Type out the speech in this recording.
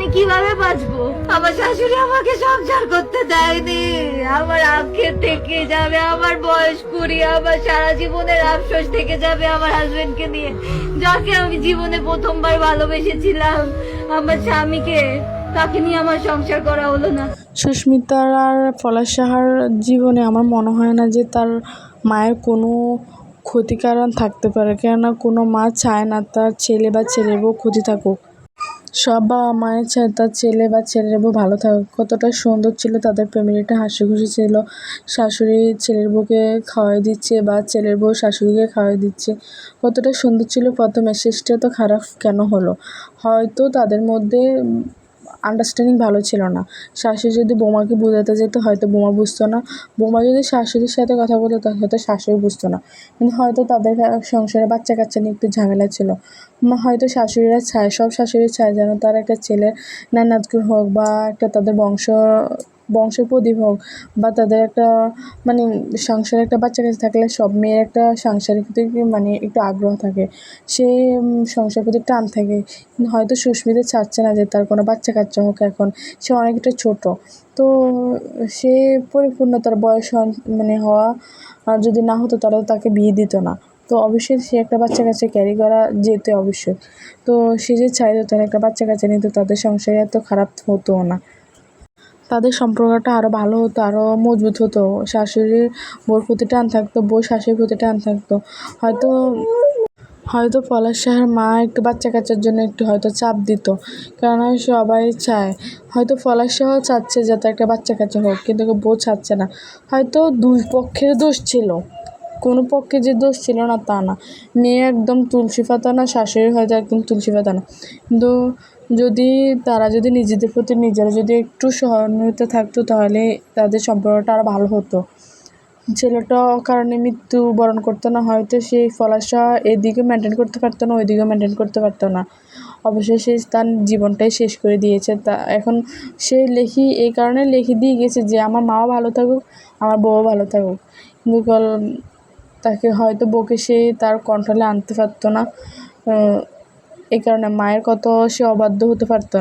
আমি কীভাবে বাঁচবো? আমার শাশুড়ি আমাকে সংসার করতে দেয়নি। আমার আক্ষেপ থেকে যাবে, আমার বয়স কুড়ি আমার সারা জীবনের আফসোস থেকে যাবে আমার হাজবেন্ডকে নিয়ে। যাকে আমি জীবনে প্রথমবার ভালোবেসেছিলাম, আমার স্বামীকে, তাকে নিয়ে আমার সংসার করা হলো না। সুস্মিতার আর পলাশ সাহার জীবনে আমার মনে হয় না যে তার মায়ের কোনো ক্ষতিকারণ থাকতে পারে। কেননা কোনো মা চায় না তার ছেলে বা ছেলের বউ ক্ষতি থাকুক। সব বাবা মায়ের ছেলে, তার ছেলে বা ছেলের বউ ভালো থাকুক। কতটা সুন্দর ছিল তাদের ফ্যামিলিটা হাসি খুশি ছিল। শাশুড়ি ছেলের বউকে খাওয়াই দিচ্ছে বা ছেলের বউ শাশুড়িকে খাওয়াই দিচ্ছে। কতটা সুন্দর ছিল। প্রথমে শেষটা তো খারাপ কেন হলো? হয়তো তাদের মধ্যে আন্ডারস্ট্যান্ডিং ভালো ছিল না। শাশুড়ি যদি বৌমাকে বোঝাতে যেত, হয়তো বৌমা বুঝতো না। বৌমা যদি শাশুড়ির সাথে কথা বলতো তাহলে হয়তো শাশুড়ি বুঝতো না। কিন্তু হয়তো তাদের সংসারে বাচ্চা কাচ্চা নিয়ে একটু ঝামেলা ছিল। হয়তো শাশুড়িরা চায় সব শাশুড়ি চায় যেন তার একটা ছেলে নানাজগুর হোক বা একটা তাদের বংশ বংশের প্রদীপ হোক বা তাদের একটা মানে সংসারে একটা বাচ্চা কাছে থাকলে সব মেয়ের একটা সংসারের প্রতি মানে একটু আগ্রহ থাকে। সে সংসারের প্রতি টান থাকে। হয়তো সুস্মিতা চাচ্ছে না যে তার কোনো বাচ্চা কাচ্চা হোক এখন। সে অনেকটা ছোট। তো সে পরিপূর্ণ তার বয়স মানে হওয়া আর যদি না হতো তাহলে তাকে বিয়ে দিত না। তো অবশ্যই সে একটা বাচ্চা কাছে ক্যারি করা যেতে অবশ্যই। তো সে যে চাইতো তার একটা বাচ্চা কাছে নিত তাদের সংসারে এত খারাপ হতো না। তাদের সম্পর্কটা আরও ভালো হতো আরও মজবুত হতো। শাশুড়ির বউর প্রতি টান থাকতো, বউ শাশুড়ির প্রতি টান থাকতো। হয়তো হয়তো পলাশ শাহের মা একটু বাচ্চা কাচ্চার জন্য একটু হয়তো চাপ দিত, কেননা সবাই চায়। হয়তো পলাশ শাহ চাচ্ছে যাতে একটা বাচ্চা কাচ্চা হোক, কিন্তু বউ চাচ্ছে না। হয়তো দুই পক্ষের দোষ ছিল। কোনো পক্ষে যে দোষ ছিল না তা না। মেয়ে একদম তুলসী পাতা না, শাশুড়ি হয়তো একদম তুলসী পাতা না। কিন্তু যদি তারা যদি নিজেদের প্রতি নিজেরা যদি একটু সহানুভূতি থাকতো, তাহলে তাদের সম্পর্কটা আরও ভালো হতো। ছেলেটা কারণে মৃত্যুবরণ করতো না, হয়তো সেই ফলাশা এদিকে মেনটেন করতে পারতো না ওইদিকে মেনটেন করতে পারতো না। অবশ্যই সে তার জীবনটাই শেষ করে দিয়েছে। তা এখন সে লেখি, এই কারণে লিখে দিয়ে গেছে যে, আমার মাও ভালো থাকুক, আমার বউও ভালো থাকুক। কিন্তু তাকে হয়তো বকে সে তার কন্ট্রোলে আনতে পারতো না। এই কারণে মায়ের কত সে অবাধ্য হতে পারতো